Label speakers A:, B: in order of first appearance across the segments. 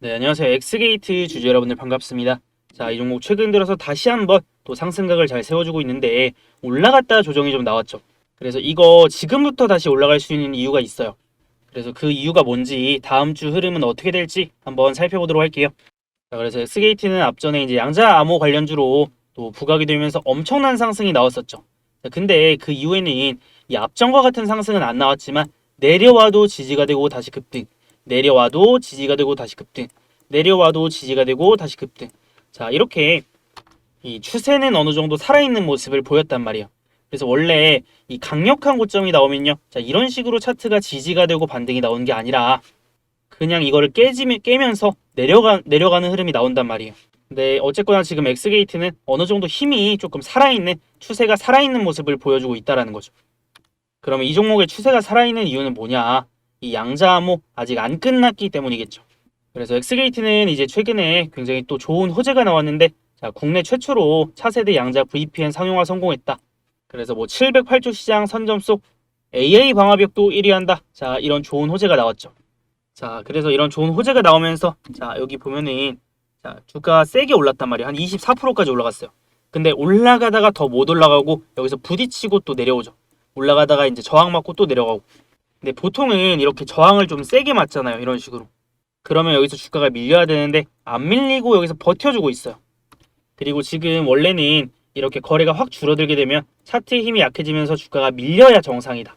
A: 네, 안녕하세요. 엑스게이트 주주 여러분들 반갑습니다. 자, 이 종목 최근 들어서 다시 한번 또 상승각을 잘 세워주고 있는데 올라갔다 조정이 좀 나왔죠. 그래서 이거 지금부터 다시 올라갈 수 있는 이유가 있어요. 그래서 그 이유가 뭔지 다음 주 흐름은 어떻게 될지 한번 살펴보도록 할게요. 자, 그래서 엑스게이트는 앞전에 이제 양자 암호 관련주로 또 부각이 되면서 엄청난 상승이 나왔었죠. 자, 근데 그 이후에는 이 앞전과 같은 상승은 안 나왔지만 내려와도 지지가 되고 다시 급등, 내려와도 지지가 되고 다시 급등, 내려와도 지지가 되고 다시 급등. 자, 이렇게 이 추세는 어느 정도 살아있는 모습을 보였단 말이에요. 그래서 원래 이 강력한 고점이 나오면요. 자, 이런 식으로 차트가 지지가 되고 반등이 나오는 게 아니라 그냥 이거를 깨지면 깨면서 내려가 내려가는 흐름이 나온단 말이에요. 근데 어쨌거나 지금 엑스게이트는 어느 정도 힘이 조금 살아있는 추세가 살아있는 모습을 보여주고 있다라는 거죠. 그러면 이 종목의 추세가 살아있는 이유는 뭐냐? 이 양자 암호 아직 안 끝났기 때문이겠죠. 그래서 엑스게이트는 이제 최근에 굉장히 또 좋은 호재가 나왔는데 자, 국내 최초로 차세대 양자 VPN 상용화 성공했다. 그래서 뭐 708조 시장 선점 속 AA 방화벽도 1위 한다. 자, 이런 좋은 호재가 나왔죠. 자, 그래서 이런 좋은 호재가 나오면서 자, 여기 보면은 자, 주가 세게 올랐단 말이에요. 한 24%까지 올라갔어요. 근데 올라가다가 더 못 올라가고 여기서 부딪히고 또 내려오죠. 올라가다가 이제 저항 맞고 또 내려가고. 근데 보통은 이렇게 저항을 좀 세게 맞잖아요. 이런 식으로. 그러면 여기서 주가가 밀려야 되는데 안 밀리고 여기서 버텨주고 있어요. 그리고 지금 원래는 이렇게 거래가 확 줄어들게 되면 차트의 힘이 약해지면서 주가가 밀려야 정상이다.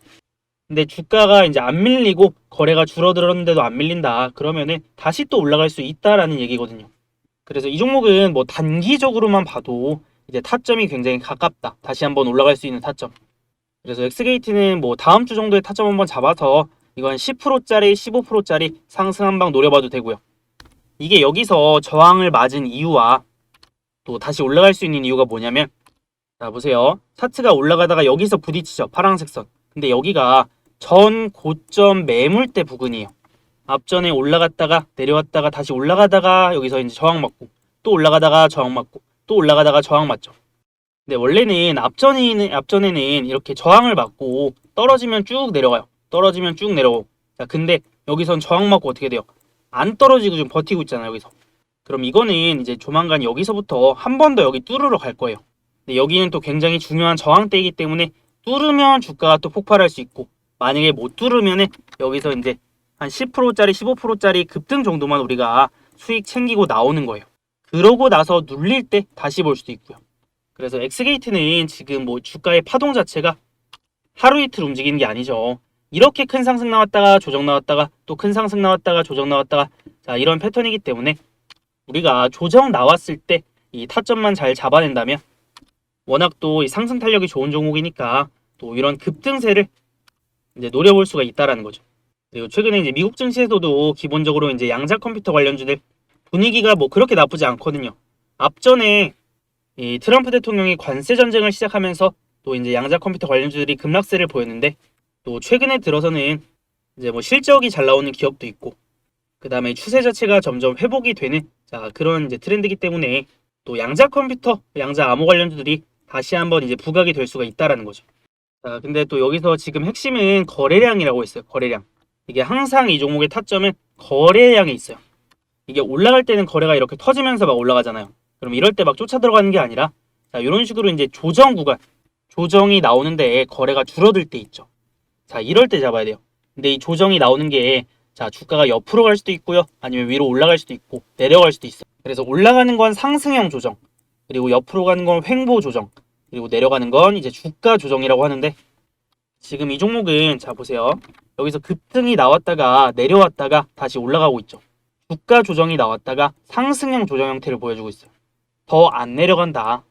A: 근데 주가가 이제 안 밀리고 거래가 줄어들었는데도 안 밀린다. 그러면은 다시 또 올라갈 수 있다라는 얘기거든요. 그래서 이 종목은 뭐 단기적으로만 봐도 이제 타점이 굉장히 가깝다. 다시 한번 올라갈 수 있는 타점. 그래서 엑스게이트는 뭐 다음 주 정도의 타점 한번 잡아서 이건 10%짜리, 15%짜리 상승 한 방 노려봐도 되고요. 이게 여기서 저항을 맞은 이유와 또 다시 올라갈 수 있는 이유가 뭐냐면 자 보세요. 차트가 올라가다가 여기서 부딪히죠. 파란색 선. 근데 여기가 전 고점 매물대 부근이에요. 앞전에 올라갔다가 내려왔다가 다시 올라가다가 여기서 이제 저항 맞고 또 올라가다가 저항 맞고 또 올라가다가 저항 맞죠. 근데 원래는 앞전에는 앞전에는 이렇게 저항을 맞고 떨어지면 쭉 내려가요. 떨어지면 쭉 내려오고. 자, 근데 여기선 저항 맞고 어떻게 돼요? 안 떨어지고 좀 버티고 있잖아요, 여기서. 그럼 이거는 이제 조만간 여기서부터 한 번 더 여기 뚫으러 갈 거예요. 근데 여기는 또 굉장히 중요한 저항대이기 때문에 뚫으면 주가가 또 폭발할 수 있고 만약에 못 뚫으면은 여기서 이제 한 10%짜리 15%짜리 급등 정도만 우리가 수익 챙기고 나오는 거예요. 그러고 나서 눌릴 때 다시 볼 수도 있고요. 그래서 엑스게이트는 지금 뭐 주가의 파동 자체가 하루 이틀 움직이는 게 아니죠. 이렇게 큰 상승 나왔다가 조정 나왔다가 또 큰 상승 나왔다가 조정 나왔다가 자 이런 패턴이기 때문에 우리가 조정 나왔을 때 이 타점만 잘 잡아낸다면 워낙 또 이 상승 탄력이 좋은 종목이니까 또 이런 급등세를 이제 노려볼 수가 있다라는 거죠. 그리고 최근에 이제 미국 증시에서도 기본적으로 이제 양자 컴퓨터 관련주들 분위기가 뭐 그렇게 나쁘지 않거든요. 앞전에 이 트럼프 대통령이 관세 전쟁을 시작하면서 또 이제 양자 컴퓨터 관련주들이 급락세를 보였는데 또 최근에 들어서는 이제 뭐 실적이 잘 나오는 기업도 있고 그 다음에 추세 자체가 점점 회복이 되는 자 그런 이제 트렌드이기 때문에 또 양자 컴퓨터, 양자 암호 관련주들이 다시 한번 이제 부각이 될 수가 있다라는 거죠. 자 근데 또 여기서 지금 핵심은 거래량이라고 했어요. 거래량. 이게 항상 이 종목의 타점은 거래량에 있어요. 이게 올라갈 때는 거래가 이렇게 터지면서 막 올라가잖아요. 그럼 이럴 때 막 쫓아 들어가는 게 아니라 자 이런 식으로 이제 조정 구간 조정이 나오는데 거래가 줄어들 때 있죠. 자 이럴 때 잡아야 돼요. 근데 이 조정이 나오는 게 자 주가가 옆으로 갈 수도 있고요. 아니면 위로 올라갈 수도 있고 내려갈 수도 있어. 그래서 올라가는 건 상승형 조정, 그리고 옆으로 가는 건 횡보 조정, 그리고 내려가는 건 이제 주가 조정이라고 하는데 지금 이 종목은 자 보세요. 여기서 급등이 나왔다가 내려왔다가 다시 올라가고 있죠. 주가 조정이 나왔다가 상승형 조정 형태를 보여주고 있어요. 더 안 내려간다.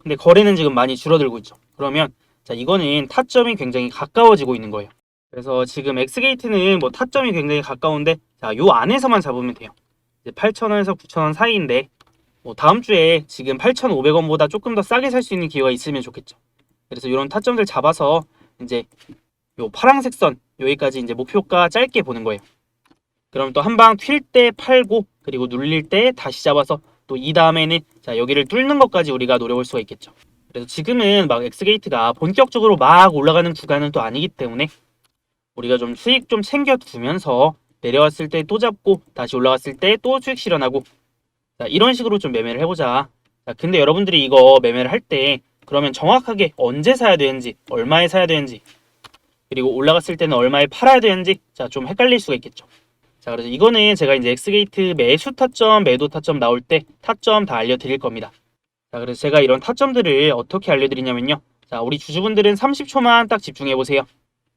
A: 근데 거래는 지금 많이 줄어들고 있죠. 그러면 자 이거는 타점이 굉장히 가까워지고 있는 거예요. 그래서 지금 엑스게이트는 뭐 타점이 굉장히 가까운데 자 요 안에서만 잡으면 돼요. 이제 8,000원에서 9,000원 사이인데 뭐 다음 주에 지금 8,500원보다 조금 더 싸게 살 수 있는 기회가 있으면 좋겠죠. 그래서 이런 타점들 잡아서 이제 요 파란색 선 여기까지 이제 목표가 짧게 보는 거예요. 그럼 또 한 방 튈 때 팔고 그리고 눌릴 때 다시 잡아서 또 이 다음에는 자 여기를 뚫는 것까지 우리가 노려볼 수가 있겠죠. 그래서 지금은 막 엑스게이트가 본격적으로 막 올라가는 구간은 또 아니기 때문에 우리가 좀 수익 좀 챙겨 두면서 내려왔을 때 또 잡고 다시 올라갔을 때 또 수익 실현하고 자, 이런 식으로 좀 매매를 해보자. 자, 근데 여러분들이 이거 매매를 할 때 그러면 정확하게 언제 사야 되는지, 얼마에 사야 되는지, 그리고 올라갔을 때는 얼마에 팔아야 되는지, 자, 좀 헷갈릴 수가 있겠죠. 자, 그래서 이거는 제가 이제 엑스게이트 매수 타점, 매도 타점 나올 때 타점 다 알려드릴 겁니다. 자, 그래서 제가 이런 타점들을 어떻게 알려드리냐면요. 자, 우리 주주분들은 30초만 딱 집중해 보세요.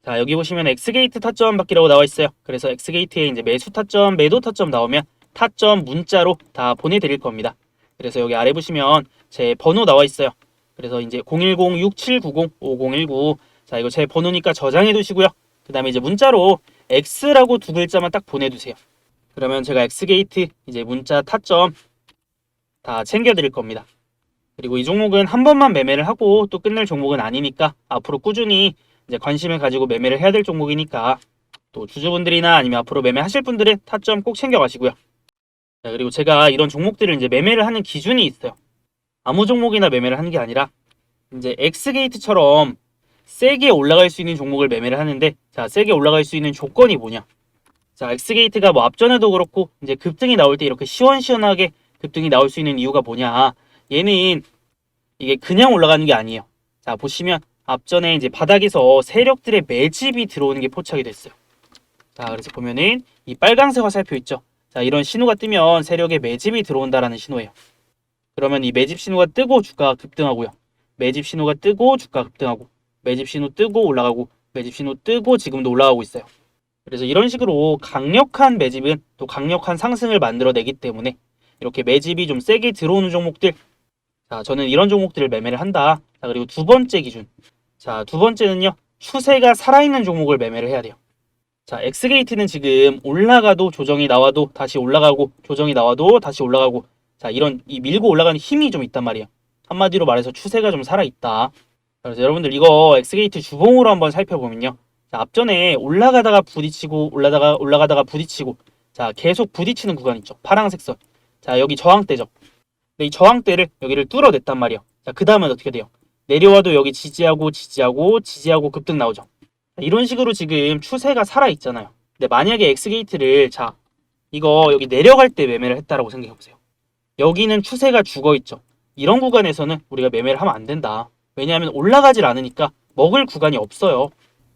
A: 자, 여기 보시면 엑스게이트 타점 받기라고 나와 있어요. 그래서 엑스게이트에 이제 매수 타점, 매도 타점 나오면 타점 문자로 다 보내드릴 겁니다. 그래서 여기 아래 보시면 제 번호 나와 있어요. 그래서 이제 010-6790-5019. 자, 이거 제 번호니까 저장해 두시고요. 그 다음에 이제 문자로 X라고 두 글자만 딱 보내두세요. 그러면 제가 X게이트 이제 문자 타점 다 챙겨드릴 겁니다. 그리고 이 종목은 한 번만 매매를 하고 또 끝낼 종목은 아니니까 앞으로 꾸준히 이제 관심을 가지고 매매를 해야 될 종목이니까 또 주주분들이나 아니면 앞으로 매매하실 분들은 타점 꼭 챙겨가시고요. 자, 그리고 제가 이런 종목들을 이제 매매를 하는 기준이 있어요. 아무 종목이나 매매를 하는 게 아니라 이제 X게이트처럼 세게 올라갈 수 있는 종목을 매매를 하는데 자, 세게 올라갈 수 있는 조건이 뭐냐? 자, X게이트가 뭐 앞전에도 그렇고 이제 급등이 나올 때 이렇게 시원시원하게 급등이 나올 수 있는 이유가 뭐냐? 얘는 이게 그냥 올라가는 게 아니에요. 자, 보시면 앞전에 이제 바닥에서 세력들의 매집이 들어오는 게 포착이 됐어요. 자, 그래서 보면은 이 빨간색 화살표 있죠? 자, 이런 신호가 뜨면 세력의 매집이 들어온다라는 신호예요. 그러면 이 매집 신호가 뜨고 주가가 급등하고요. 매집 신호가 뜨고 주가가 급등하고 매집 신호 뜨고 올라가고 매집 신호 뜨고 지금도 올라가고 있어요. 그래서 이런 식으로 강력한 매집은 또 강력한 상승을 만들어내기 때문에 이렇게 매집이 좀 세게 들어오는 종목들 자 저는 이런 종목들을 매매를 한다. 자 그리고 두 번째 기준 자두 번째는요 추세가 살아있는 종목을 매매를 해야 돼요. 자 엑스게이트는 지금 올라가도 조정이 나와도 다시 올라가고 조정이 나와도 다시 올라가고 자 이런 이 밀고 올라가는 힘이 좀 있단 말이에요. 한마디로 말해서 추세가 좀 살아 있다. 그래서 여러분들 이거 엑스게이트 주봉으로 한번 살펴보면요. 자, 앞전에 올라가다가 부딪히고 올라다가 올라가다가 부딪히고 자 계속 부딪히는 구간 있죠. 파란색 선. 자 여기 저항대죠. 근데 이 저항대를 여기를 뚫어냈단 말이에요. 자그 다음은 어떻게 돼요? 내려와도 여기 지지하고 지지하고 지지하고 급등 나오죠. 자, 이런 식으로 지금 추세가 살아 있잖아요. 근데 만약에 엑스게이트를 자 이거 여기 내려갈 때 매매를 했다라고 생각해 보세요. 여기는 추세가 죽어 있죠. 이런 구간에서는 우리가 매매를 하면 안 된다. 왜냐하면 올라가질 않으니까 먹을 구간이 없어요.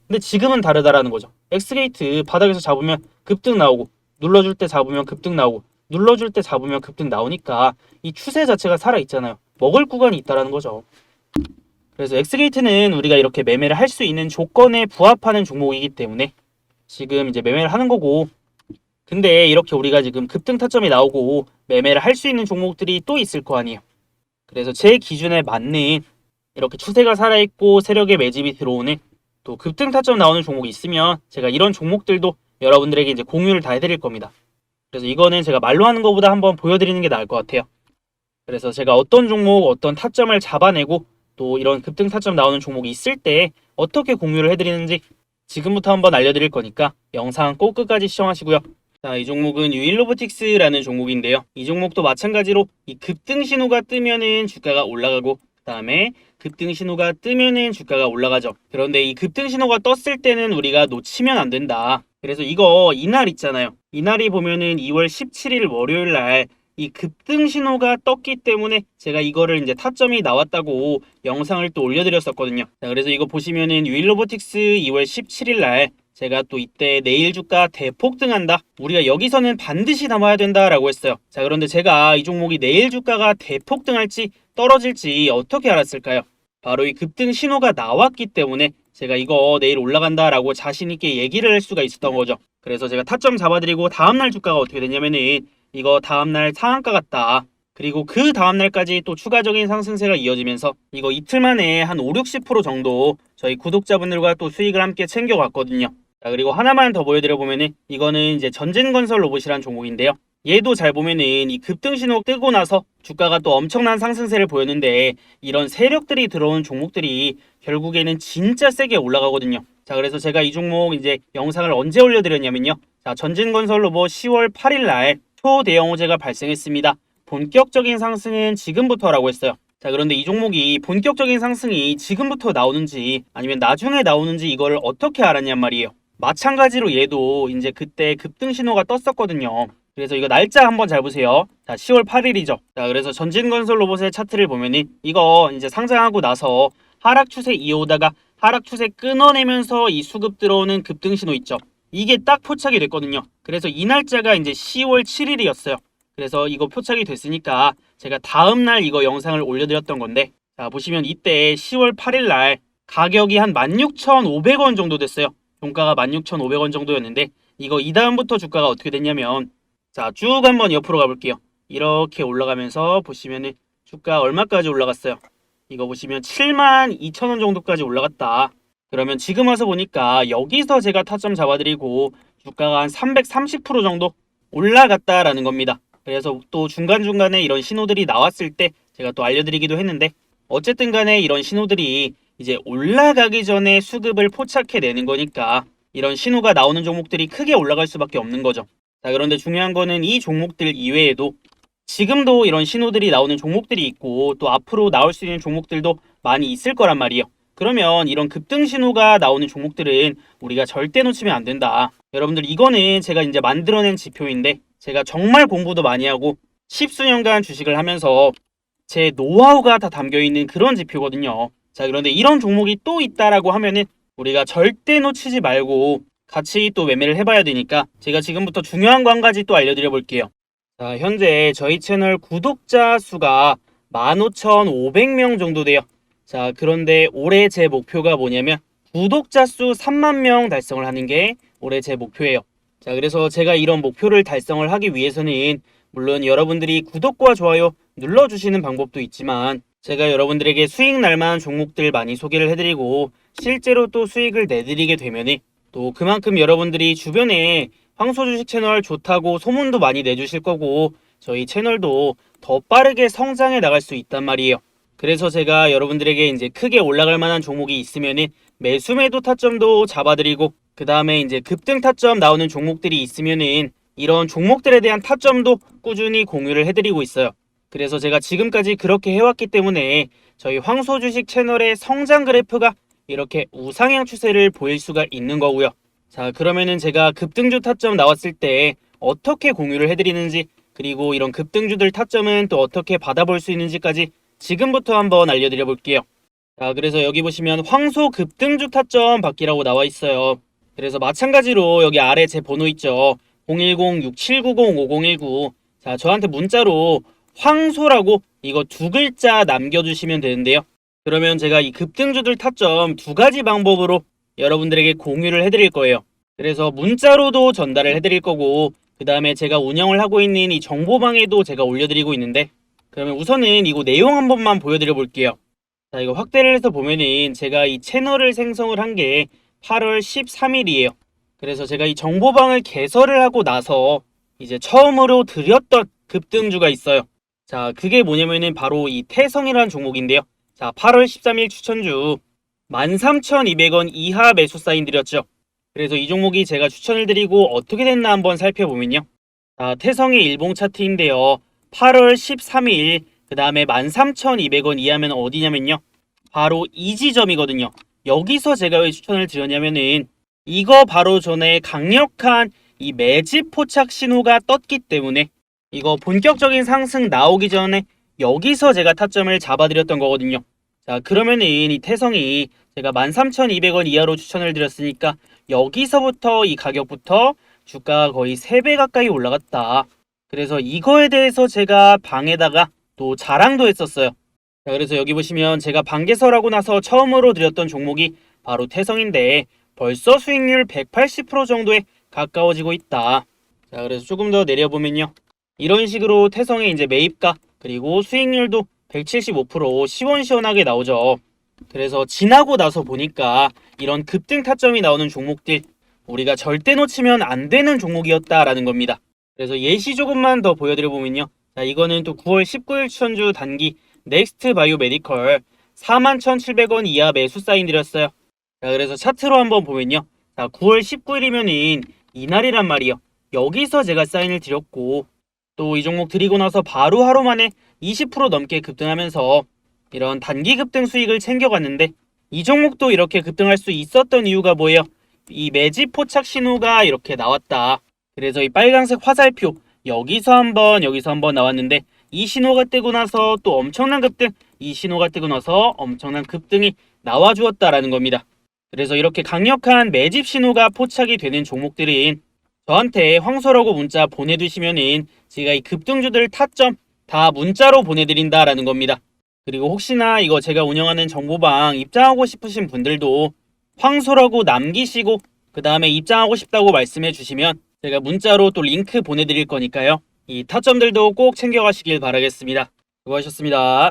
A: 근데 지금은 다르다라는 거죠. 엑스게이트 바닥에서 잡으면 급등 나오고 눌러줄 때 잡으면 급등 나오고 눌러줄 때 잡으면 급등 나오니까 이 추세 자체가 살아 있잖아요. 먹을 구간이 있다라는 거죠. 그래서 엑스게이트는 우리가 이렇게 매매를 할 수 있는 조건에 부합하는 종목이기 때문에 지금 이제 매매를 하는 거고 근데 이렇게 우리가 지금 급등 타점이 나오고 매매를 할 수 있는 종목들이 또 있을 거 아니에요. 그래서 제 기준에 맞는 이렇게 추세가 살아있고 세력의 매집이 들어오는 또 급등 타점 나오는 종목이 있으면 제가 이런 종목들도 여러분들에게 이제 공유를 다 해드릴 겁니다. 그래서 이거는 제가 말로 하는 것보다 한번 보여드리는 게 나을 것 같아요. 그래서 제가 어떤 종목, 어떤 타점을 잡아내고 또 이런 급등 타점 나오는 종목이 있을 때 어떻게 공유를 해드리는지 지금부터 한번 알려드릴 거니까 영상 꼭 끝까지 시청하시고요. 자, 이 종목은 유일로보틱스라는 종목인데요. 이 종목도 마찬가지로 이 급등 신호가 뜨면은 주가가 올라가고 그 다음에 급등 신호가 뜨면은 주가가 올라가죠. 그런데 이 급등 신호가 떴을 때는 우리가 놓치면 안 된다. 그래서 이거 이날 있잖아요. 이날이 보면은 2월 17일 월요일 날 이 급등 신호가 떴기 때문에 제가 이거를 이제 타점이 나왔다고 영상을 또 올려드렸었거든요. 자, 그래서 이거 보시면은 유일로보틱스 2월 17일 날 제가 또 이때 내일 주가 대폭등한다. 우리가 여기서는 반드시 담아야 된다라고 했어요. 자, 그런데 제가 이 종목이 내일 주가가 대폭등할지 떨어질지 어떻게 알았을까요? 바로 이 급등 신호가 나왔기 때문에 제가 이거 내일 올라간다라고 자신있게 얘기를 할 수가 있었던 거죠. 그래서 제가 타점 잡아드리고 다음날 주가가 어떻게 됐냐면은 이거 다음날 상한가 같다. 그리고 그 다음날까지 또 추가적인 상승세가 이어지면서 이거 이틀 만에 한 5, 60% 정도 저희 구독자분들과 또 수익을 함께 챙겨갔거든요. 자, 그리고 하나만 더 보여드려 보면은 이거는 이제 전진건설 로봇이란 종목인데요. 얘도 잘 보면은 이 급등 신호 뜨고 나서 주가가 또 엄청난 상승세를 보였는데 이런 세력들이 들어온 종목들이 결국에는 진짜 세게 올라가거든요. 자, 그래서 제가 이 종목 이제 영상을 언제 올려드렸냐면요. 자, 전진건설 로봇 10월 8일 날 초대형 호재가 발생했습니다. 본격적인 상승은 지금부터라고 했어요. 자, 그런데 이 종목이 본격적인 상승이 지금부터 나오는지 아니면 나중에 나오는지 이거를 어떻게 알았냔 말이에요. 마찬가지로 얘도 이제 그때 급등 신호가 떴었거든요. 그래서 이거 날짜 한번 잘 보세요. 자, 10월 8일이죠. 자, 그래서 전진건설 로봇의 차트를 보면은 이거 이제 상장하고 나서 하락 추세 이어오다가 하락 추세 끊어내면서 이 수급 들어오는 급등 신호 있죠. 이게 딱 포착이 됐거든요. 그래서 이 날짜가 이제 10월 7일이었어요. 그래서 이거 포착이 됐으니까 제가 다음 날 이거 영상을 올려드렸던 건데 자 보시면 이때 10월 8일 날 가격이 한 16,500원 정도 됐어요. 종가가 16,500원 정도였는데 이거 이 다음부터 주가가 어떻게 됐냐면 자 쭉 한번 옆으로 가볼게요. 이렇게 올라가면서 보시면은 주가 얼마까지 올라갔어요? 이거 보시면 7만 2천 원 정도까지 올라갔다. 그러면 지금 와서 보니까 여기서 제가 타점 잡아드리고 주가가 한 330% 정도 올라갔다라는 겁니다. 그래서 또 중간중간에 이런 신호들이 나왔을 때 제가 또 알려드리기도 했는데 어쨌든 간에 이런 신호들이 이제 올라가기 전에 수급을 포착해내는 거니까 이런 신호가 나오는 종목들이 크게 올라갈 수밖에 없는 거죠. 자, 그런데 중요한 거는 이 종목들 이외에도 지금도 이런 신호들이 나오는 종목들이 있고 또 앞으로 나올 수 있는 종목들도 많이 있을 거란 말이에요. 그러면 이런 급등 신호가 나오는 종목들은 우리가 절대 놓치면 안 된다. 여러분들 이거는 제가 이제 만들어낸 지표인데 제가 정말 공부도 많이 하고 십수년간 주식을 하면서 제 노하우가 다 담겨 있는 그런 지표거든요. 자, 그런데 이런 종목이 또 있다라고 하면은 우리가 절대 놓치지 말고 같이 또 매매를 해봐야 되니까 제가 지금부터 중요한 거 한 가지 또 알려드려 볼게요. 자, 현재 저희 채널 구독자 수가 15,500명 정도 돼요. 자, 그런데 올해 제 목표가 뭐냐면 구독자 수 3만 명 달성을 하는 게 올해 제 목표예요. 자, 그래서 제가 이런 목표를 달성을 하기 위해서는 물론 여러분들이 구독과 좋아요 눌러주시는 방법도 있지만 제가 여러분들에게 수익 날만한 종목들 많이 소개를 해드리고 실제로 또 수익을 내드리게 되면은 또 그만큼 여러분들이 주변에 황소 주식 채널 좋다고 소문도 많이 내주실 거고 저희 채널도 더 빠르게 성장해 나갈 수 있단 말이에요. 그래서 제가 여러분들에게 이제 크게 올라갈 만한 종목이 있으면은 매수 매도 타점도 잡아드리고 그 다음에 이제 급등 타점 나오는 종목들이 있으면은 이런 종목들에 대한 타점도 꾸준히 공유를 해드리고 있어요. 그래서 제가 지금까지 그렇게 해왔기 때문에 저희 황소 주식 채널의 성장 그래프가 이렇게 우상향 추세를 보일 수가 있는 거고요. 자, 그러면은 제가 급등주 타점 나왔을 때 어떻게 공유를 해드리는지 그리고 이런 급등주들 타점은 또 어떻게 받아볼 수 있는지까지 지금부터 한번 알려드려 볼게요. 자, 그래서 여기 보시면 황소 급등주 타점 받기라고 나와 있어요. 그래서 마찬가지로 여기 아래 제 번호 있죠. 010-6790-5019. 자, 저한테 문자로 황소라고 이거 두 글자 남겨주시면 되는데요. 그러면 제가 이 급등주들 타점 두 가지 방법으로 여러분들에게 공유를 해드릴 거예요. 그래서 문자로도 전달을 해드릴 거고, 그 다음에 제가 운영을 하고 있는 이 정보방에도 제가 올려드리고 있는데, 그러면 우선은 이거 내용 한 번만 보여드려 볼게요. 자, 이거 확대를 해서 보면은 제가 이 채널을 생성을 한 게 8월 13일이에요. 그래서 제가 이 정보방을 개설을 하고 나서 이제 처음으로 드렸던 급등주가 있어요. 자, 그게 뭐냐면은 바로 이 태성이라는 종목인데요. 자, 8월 13일 추천주 13,200원 이하 매수 사인 드렸죠. 그래서 이 종목이 제가 추천을 드리고 어떻게 됐나 한번 살펴보면요. 자, 태성의 일봉 차트인데요. 8월 13일 그 다음에 13,200원 이하면 어디냐면요. 바로 이 지점이거든요. 여기서 제가 왜 추천을 드렸냐면은 이거 바로 전에 강력한 이 매집 포착 신호가 떴기 때문에 이거 본격적인 상승 나오기 전에 여기서 제가 타점을 잡아드렸던 거거든요. 자, 그러면은 이 태성이 제가 13,200원 이하로 추천을 드렸으니까 여기서부터 이 가격부터 주가가 거의 3배 가까이 올라갔다. 그래서 이거에 대해서 제가 방에다가 또 자랑도 했었어요. 자, 그래서 여기 보시면 제가 방개설하고 나서 처음으로 드렸던 종목이 바로 태성인데 벌써 수익률 180% 정도에 가까워지고 있다. 자, 그래서 조금 더 내려보면요. 이런 식으로 태성의 이제 매입가 그리고 수익률도 175% 시원시원하게 나오죠. 그래서 지나고 나서 보니까 이런 급등 타점이 나오는 종목들 우리가 절대 놓치면 안 되는 종목이었다라는 겁니다. 그래서 예시 조금만 더 보여드려 보면요. 자, 이거는 또 9월 19일 추천주 단기 넥스트 바이오 메디컬 41,700원 이하 매수 사인 드렸어요. 자, 그래서 차트로 한번 보면요. 자, 9월 19일이면은 이날이란 말이요. 여기서 제가 사인을 드렸고 또 이 종목 드리고 나서 바로 하루 만에 20% 넘게 급등하면서 이런 단기 급등 수익을 챙겨갔는데 이 종목도 이렇게 급등할 수 있었던 이유가 뭐예요? 이 매집 포착 신호가 이렇게 나왔다. 그래서 이 빨간색 화살표 여기서 한번 여기서 한번 나왔는데 이 신호가 뜨고 나서 또 엄청난 급등, 이 신호가 뜨고 나서 엄청난 급등이 나와주었다라는 겁니다. 그래서 이렇게 강력한 매집 신호가 포착이 되는 종목들인 저한테 황소라고 문자 보내두시면은 제가 이 급등주들 타점 다 문자로 보내드린다라는 겁니다. 그리고 혹시나 이거 제가 운영하는 정보방 입장하고 싶으신 분들도 황소라고 남기시고 그 다음에 입장하고 싶다고 말씀해 주시면 제가 문자로 또 링크 보내드릴 거니까요. 이 타점들도 꼭 챙겨가시길 바라겠습니다. 수고하셨습니다.